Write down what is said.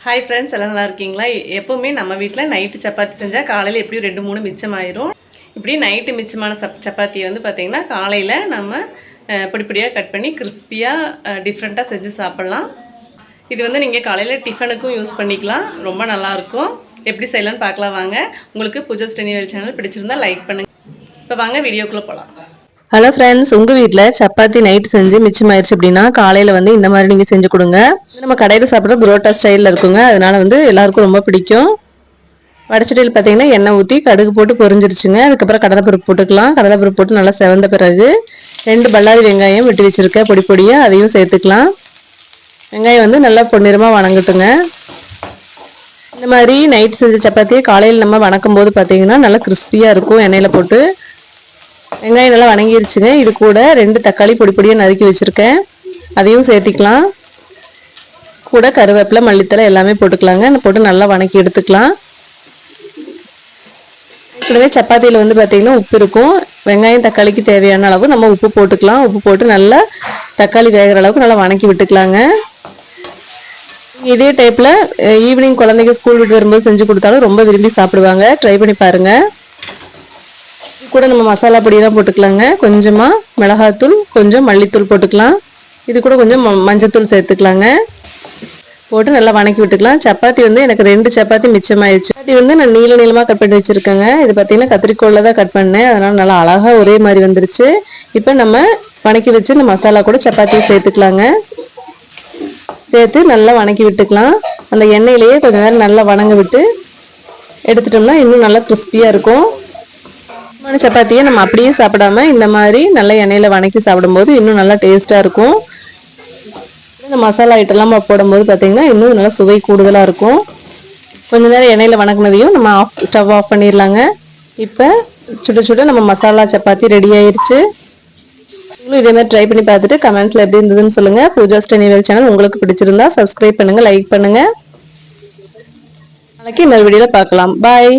Hi friends எல்லாம் நல்லா இருக்கீங்களா? எப்போவுமே நம்ம வீட்டில் நைட்டு சப்பாத்தி செஞ்சால் காலையில் எப்படியும் ரெண்டு மூணு மிச்சமாயிரும். இப்படி நைட்டு மிச்சமான சப் சப்பாத்தியை வந்து பார்த்திங்கன்னா காலையில் நம்ம அஹ், கட் பண்ணி கிறிஸ்பியாக டிஃப்ரெண்ட்டாக செஞ்சு சாப்பிட்லாம். இது வந்து நீங்கள் காலையில் டிஃபனுக்கும் யூஸ் பண்ணிக்கலாம். ரொம்ப நல்லாயிருக்கும் எப்படி செய்யலாம்னு பார்க்கலாம் வாங்க. உங்களுக்கு பூஜா ஸ்டெனிவல் சேனல் பிடிச்சிருந்தா லைக் பண்ணுங்கள் இப்போ வாங்க வீடியோக்குள்ளே போகலாம் ஹலோ ஃப்ரெண்ட்ஸ் உங்கள் வீட்டில் சப்பாத்தி நைட் செஞ்சு மிச்சமாயிருச்சு அப்படின்னா காலையில் வந்து இந்த மாதிரி நீங்கள் செஞ்சு கொடுங்க. நம்ம கடையில் சாப்பிட்ற புரோட்டா ஸ்டைலில் இருக்குங்க. அதனால வந்து எல்லாருக்கும் ரொம்ப பிடிக்கும். வடச்சட்டியில் பார்த்தீங்கன்னா எண்ணெய் ஊற்றி கடுகு போட்டு பொரிஞ்சிருச்சுங்க. அதுக்கப்புறம் கடலைப்பருப்பு போட்டுக்கலாம். கடலைப்பருப்பு போட்டு நல்லா செவந்த பிறகு ரெண்டு பல்லாரி வெங்காயம் வெட்டி வச்சுருக்கேன் பொடி பொடியாக அதையும் சேர்த்துக்கலாம். வெங்காயம் வந்து நல்லா பொன்னிறமாக வணங்கட்டுங்க. இந்த மாதிரி நைட் செஞ்ச சப்பாத்தியை காலையில் நம்ம வணக்கும் போது பார்த்தீங்கன்னா நல்லா கிறிஸ்பியாக இருக்கும். எண்ணெயில் போட்டு வெங்காயம் நல்லா வணங்கிருச்சுங்க. இது கூட ரெண்டு தக்காளி பொடி பொடியாக நறுக்கி வச்சுருக்கேன். அதையும் சேர்த்திக்கலாம். கூட கருவேப்பிலை மல்லித்தலை எல்லாமே போட்டுக்கலாங்க. போட்டு நல்லா வணக்கி எடுத்துக்கலாம். கூடவே சப்பாத்தியில் வந்து பார்த்திங்கன்னா உப்பு இருக்கும். வெங்காயம் தக்காளிக்கு தேவையான அளவு நம்ம உப்பு போட்டுக்கலாம். உப்பு போட்டு நல்லா தக்காளி வேகிற அளவுக்கு நல்லா வணக்கி விட்டுக்கலாங்க. இதே டைப்பில் ஈவினிங் குழந்தைங்க ஸ்கூல் விட்டு வரும்போது செஞ்சு கொடுத்தாலும் ரொம்ப விரும்பி சாப்பிடுவாங்க. ட்ரை பண்ணி பாருங்கள் கூட நம்ம மசாலா பொடியெல்லாம் போட்டுக்கலாங்க. கொஞ்சமாக மிளகாத்தூள் கொஞ்சம் மல்லித்தூள் போட்டுக்கலாம். இது கூட கொஞ்சம் ம- மஞ்சத்தூள் சேர்த்துக்கலாங்க. போட்டு நல்லா வணக்கி விட்டுக்கலாம். சப்பாத்தி வந்து எனக்கு ரெண்டு சப்பாத்தி மிச்சமாயிடுச்சு சப்பாத்தி வந்து நான் நீள நீளமாக கட் பண்ணி வச்சுருக்கேங்க. இது பார்த்தீங்கன்னா கத்திரிக்கோளில் தான் கட் பண்ணேன். அதனால் நல்லா அழகாக ஒரே மாதிரி வந்துருச்சு. இப்போ நம்ம வணக்கி வச்சு இந்த மசாலா கூட சப்பாத்தியை சேர்த்துக்கலாங்க. சேர்த்து நல்லா வணக்கி விட்டுக்கலாம். அந்த எண்ணெயிலேயே கொஞ்சம் நேரம் நல்லா வணங்க விட்டு எடுத்துட்டோம்னா இன்னும் நல்லா கிறிஸ்பியாக இருக்கும். சூடான சப்பாத்தியை நம்ம அப்படியே சாப்பிடாம இந்த மாதிரி நல்ல எண்ணெயில் வணக்கி சாப்பிடும்போது இன்னும் நல்லா டேஸ்ட்டாக இருக்கும். இந்த மசாலா ஐட்டம்லாம் போடும்போது பார்த்தீங்கன்னா இன்னும் நல்லா சுவை கூடுதலாக இருக்கும். கொஞ்ச நேரம் எண்ணெயில் வணக்கினதையும் நம்ம ஆஃப் ஸ்டவ் ஆஃப் பண்ணிடலாங்க. இப்போ சுட சுட நம்ம மசாலா சப்பாத்தி ரெடி ஆயிடுச்சு நீங்களும் இதே மாதிரி ட்ரை பண்ணி பார்த்துட்டு கமெண்ட்ஸில் எப்படி இருந்ததுன்னு சொல்லுங்கள் பூஜா ஸ்டெனிவல் சேனல் உங்களுக்கு பிடிச்சிருந்தா சப்ஸ்கிரைப் பண்ணுங்கள் லைக் பண்ணுங்கள் நாளைக்கு இன்னொரு வீடியோவில் பார்க்கலாம். பாய்